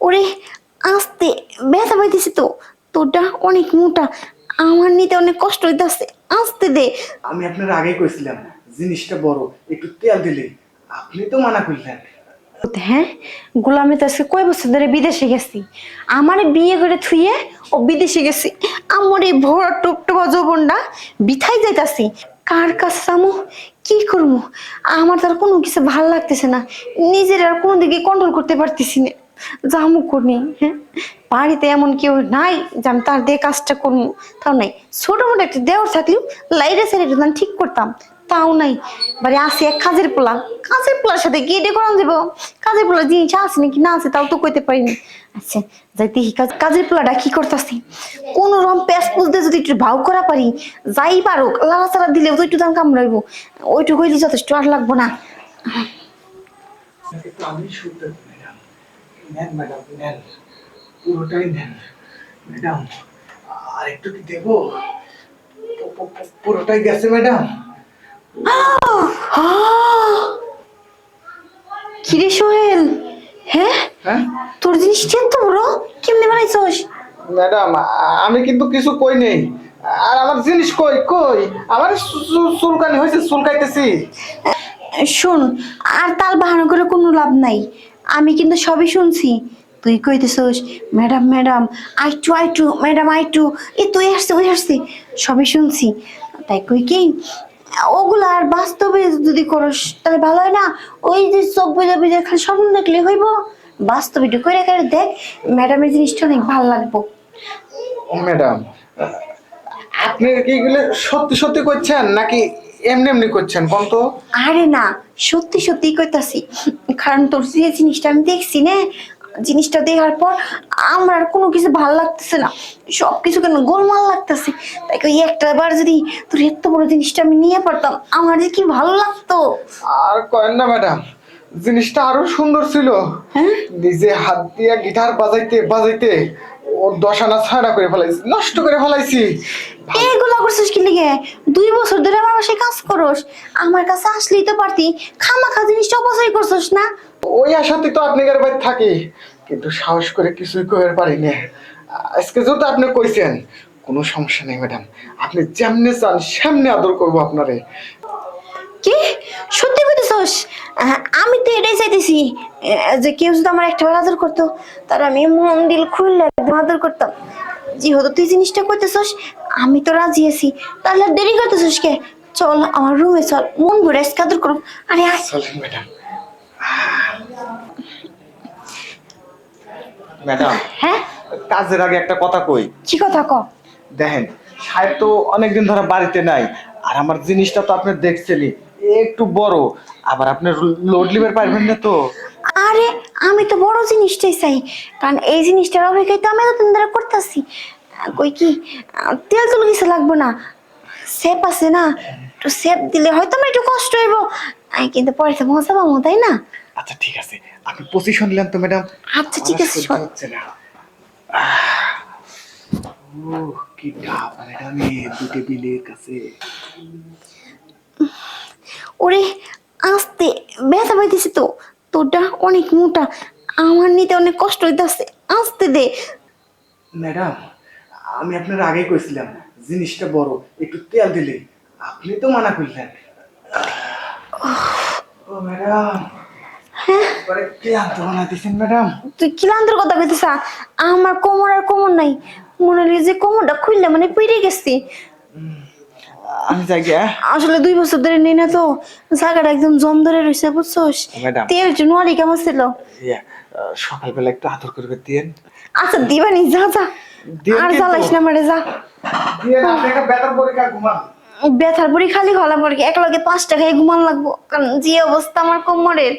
ওরে আস্তে ব্যথা পাইতেছে তো। তোরটা অনেক মোটা। আমার নিতে অনেক কষ্ট হইতেছে। আস্তে দে। আমি আপনার আগেই কইছিলাম জিনিসটা বড় একটু তেল দিলে। আপনি তো মানা করলেন। হ্যাঁ গোলামে তো আজকে কয় বছর ধরে বিদেশে গেছি। আমারে বিয়ে করে থুইয়ে ও বিদেশে গেছি। আমার এই ভরা টুকটুকা যৌবনটা বিথাই যাইতাছি। কার কাছে যামু? কি করব আমার তার কোনো কিছু ভালো লাগতেছে না। নিজের আর কোনো দিকে কন্ট্রোল করতে পারতেছি না। যামু করি হ্যাঁ? বাড়িতে এমন কেউ নাই যে আমি তার দিয়ে কাজটা করব তাও নাই। ছোট মোটো একটা দেওয়ার থাকলেও লাইরে সাইডে একটু ঠিক করতাম, তাও নাই। বাড়ি আসি এক কাজের পোলা, কাজের পোলার সাথে গিয়ে ডে করান যাব কাজের পোলা জিনিস আছে নাকি না আছে তাও তো কইতে পারিনি। আচ্ছা যাই দেখি কাজ কাজের পোলাটা কি করতেছি। কোন রকম প্যাস পুজতে যদি একটু ভাও করা পারি, যাই পারুক লালা চালা দিলেও তো একটু দাম কামড়াইব ওইটুকু হইলে যথেষ্ট আর লাগবো না। আমি শুনতে নেন ম্যাডাম নেন। পুরোটাই নেন। ম্যাডাম আর একটু কি দেবো? পুরোটাই গেছে ম্যাডাম। কিরে সোহেল? হ্যাঁ? হ্যাঁ? তোর জিনিস এত বড় কেমনে বানাইছস? ম্যাডাম আমি কিন্তু কিছু কই নেই। আর আমার জিনিস কই কই? আমার চুলকানি হয়েছে চুলকাইতেছি। শোন আর তাল বাহানো করে কোনো লাভ নাই। আমি কিন্তু সবই শুনছি। তুই কইতেছস, ম্যাডাম ম্যাডাম, আই টু আইটু আইটু ম্যাডাম আইটু এ তুই আসছে, ওই আসছে। সবই শুনছি। তাই কই কি? ওগুলো আর বাস্তবে যদি করস, তাহলে ভালো হয় না? ওই যে চোখ বুঝে বুঝে খালি স্বপ্ন দেখলে হইব। বাস্তবে একটু করে করে দেখ, ম্যাডামের জিনিসটা অনেক ভালো লাগবো। ম্যাডাম, আপনি কি এগুলো সত্যি সত্যি করছেন নাকি এমনি এমনি করছেন কোন তো। আরে না সত্যি সত্যি কইতাছি কারণ তোর যে জিনিসটা আমি দেখছি না জিনিসটা দেখার পর আমার আর কোনো কিছু ভালো লাগতেছে না। সব কিছু কেন গোলমাল লাগতেছে? তাই ওই একটা বার যদি তোর এত বড় জিনিসটা আমি নিয়ে পারতাম আমার যে কি ভালো লাগতো? আর কয়েন না ম্যাডাম জিনিসটা আরও সুন্দর ছিল। হ্যাঁ? নিজে হাত দিয়ে গিটার বাজাইতে বাজাইতে ওর দশানা ছাড়া করে ফেলাইছি নষ্ট করে ফেলাইছি। এগুলো করছিস কি লিগে দুই বছর ধরে আমার বাসায় কাজ করস আমার কাছে আসলেই তো পারতি খামাখা জিনিসটা অপচয় করছিস না? ওই আশাতে তো আপনি বাড়ি থাকি কিন্তু সাহস করে কিছুই করে পারি না। আজকে যেহেতু আপনি কইছেন কোনো সমস্যা নেই ম্যাডাম। আপনি যেমনে চান সেমনি আদর করব আপনারে। কি? সত্যি কইতেছস? চাইতেছি যে কেউ যদি আমার একটা বার আদর করতো তার আমি মন দিল খুললে আদর করতাম। যেহেতু তুই জিনিসটা করতেছস আমি তো রাজি আছি। তাহলে দেরি করতেছস কে? চল আমার রুমে চল। মন ভরে আদর করো আরে ম্যাডাম। ম্যাডাম হ্যাঁ? কাজের আগে একটা কথা কই। কি কথা ক? দেখেন সাহেব তো অনেকদিন ধরে বাড়িতে নাই আর আমার জিনিসটা তো আপনি দেখছেনই একটু বড় আবার আপনার লোড লিভার পারবেন না তো। আরে আমি তো বড় জিনিসটাই চাই কারণ এই জিনিসটার অপেক্ষায় তো আমি এতদিন ধরে করতেছি। কই কি তেল তুল কিছু লাগবো না সেপ আছে না একটু সেপ দিলে হয়তো আমার একটু কষ্ট হইব। কিন্তু পরে তো মজা পাবো তাই না? আচ্ছা ঠিক আছে। আপনি পজিশন নিলেন তো ম্যাডাম আচ্ছা ঠিক আছে। হচ্ছে না। কি ডাব ম্যাডাম দুটো বিলের কাছে। ওরে আস্তে ব্যথা পাইতেছে তো। তোরটা অনেক মোটা আমার নিতে অনেক কষ্ট হইতেছে। আস্তে দে। ম্যাডাম আমি আপনার আগেই কইছিলাম জিনিসটা বড় একটু তেল দিলে। আপনি তো মানা করলেন। ও ম্যাডাম ম্যাডাম। তুই কিলান্তর কথা কইতেছ আমার কোমর আর কোমর নাই। মনে হলো যে কোমরটা খুললে মানে পেরে গেছি। আসলে দুই বছর ধরে নেই না তো জায়গাটা একদম জম ধরে রয়েছে বুঝছোস। তেল কেমন ছিল? সকালবেলা একটু আদর করবে দিয়েন। আচ্ছা দিবানি যা যা। আর। জ্বালাইস না মারে যা। ব্যথার পরি খালি গলা পরে এক লগে পাঁচ টাকায় ঘুমান লাগবো। কারণ যে অবস্থা আমার কোমরের।